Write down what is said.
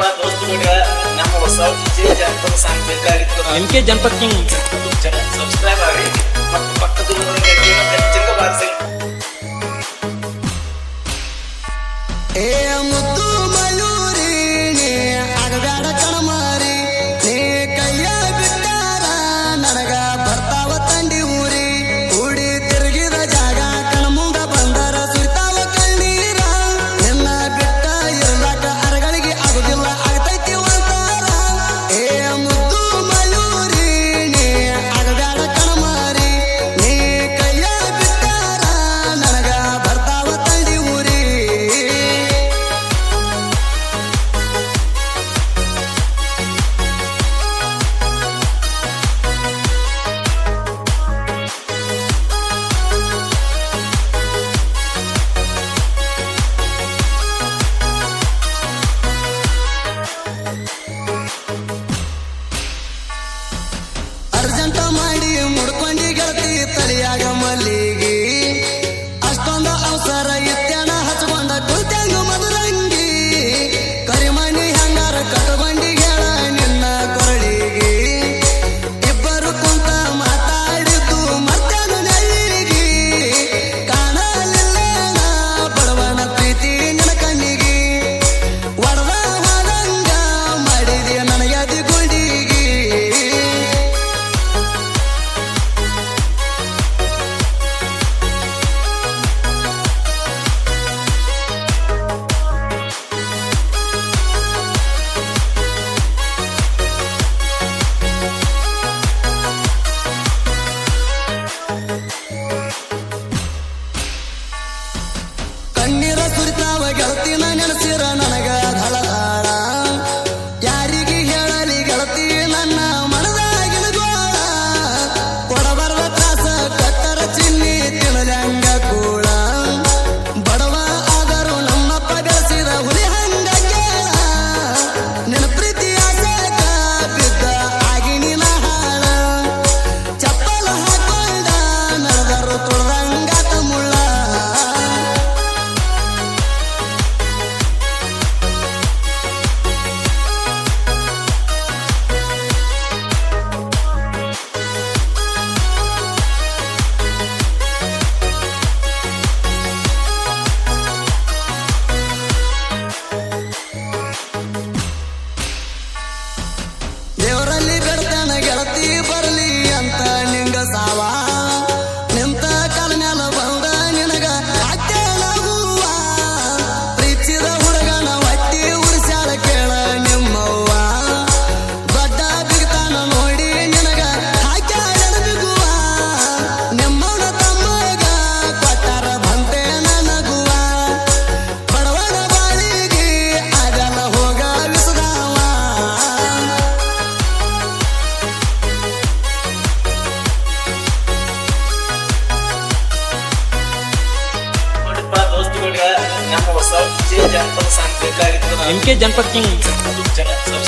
ಇಪ್ಪತ್ತು ನಮ್ಮ ಹೊಸ ಜನಪದ ಸಾಂಗ್ಬೇಕಾಗಿತ್ತು ಎನ್ ಕೆ ಜನಪದ ಕಿಂಗ್ ಸಬ್ಸ್ಕ್ರೈಬ್ ಆಗಿ ಮತ್ತು ಪಕ್ಕದ ಗಂಟೆಯನ್ನು ಬಾರಿಸಿ ಏ ಅಮ್ಮ एम के जनपद किंग